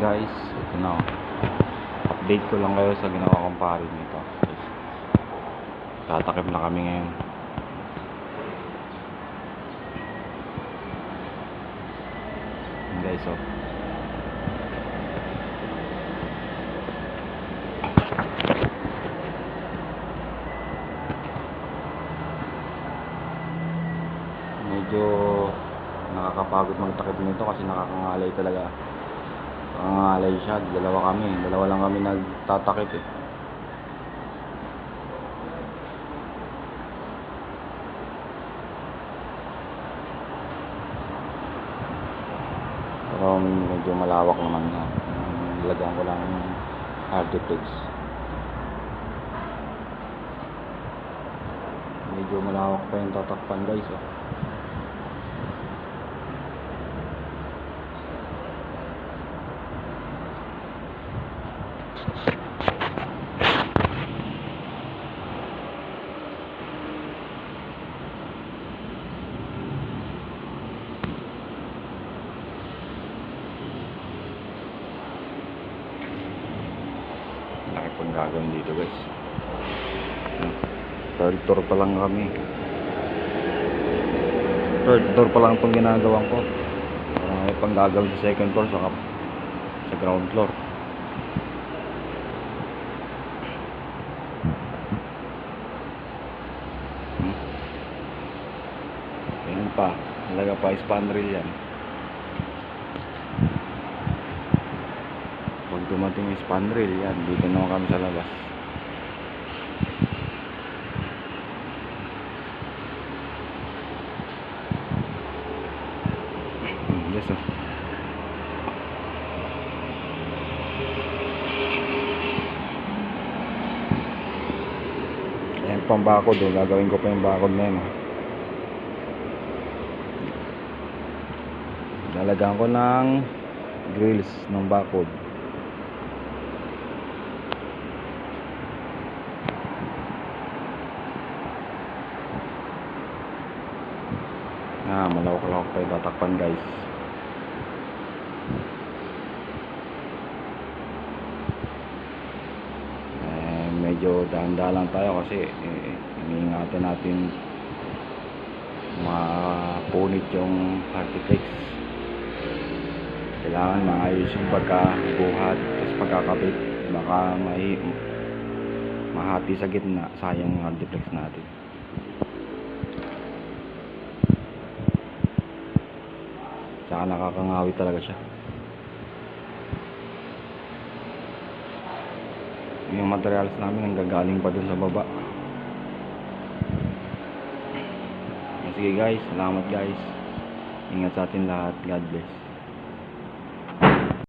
guys, ito na oh. Update ko lang kayo sa ginawa kong pari nito. Tatakip na kami ngayon. Yan, guys oh. Medyo nakakapagod magtakip nito kasi nakakangalay talaga. Nakakangalay siya, dalawa kami. Dalawa lang kami nagtatakip eh. Pero medyo malawak naman na. Lagyan ko lang yung artifacts. Medyo malawak pa yung tatakpan guys oh. Laki pang gagawin dito guys. Third tour pa lang kami. Third tour pa lang itong ginagawa ko. Uh, pang gagawin sa second floor sa ground floor. Yan pa. Talaga pa spandrel yan. Pag dumating spandrel, yan, dito naman kami sa labas. Hmm, Yes. Ayan pang bakod eh. Gagawin ko pa yung bakod na yun. Lalagyan ko ng grills ng bakod. Ah, malawak-lawak pa yung tatakpan guys. Eh, medyo dahan-dahan lang tayo kasi eh, iniingatan natin mapunit yung artifacts. Kailangan maayos yung pagkabuhat tapos pagkakabit. Baka may mahati sa gitna, sayang yung artifacts natin. Tsaka nakakangawi talaga siya. Yung materials namin nanggagaling pa dun sa baba. Sige guys, salamat guys. Ingat sa atin lahat. God bless.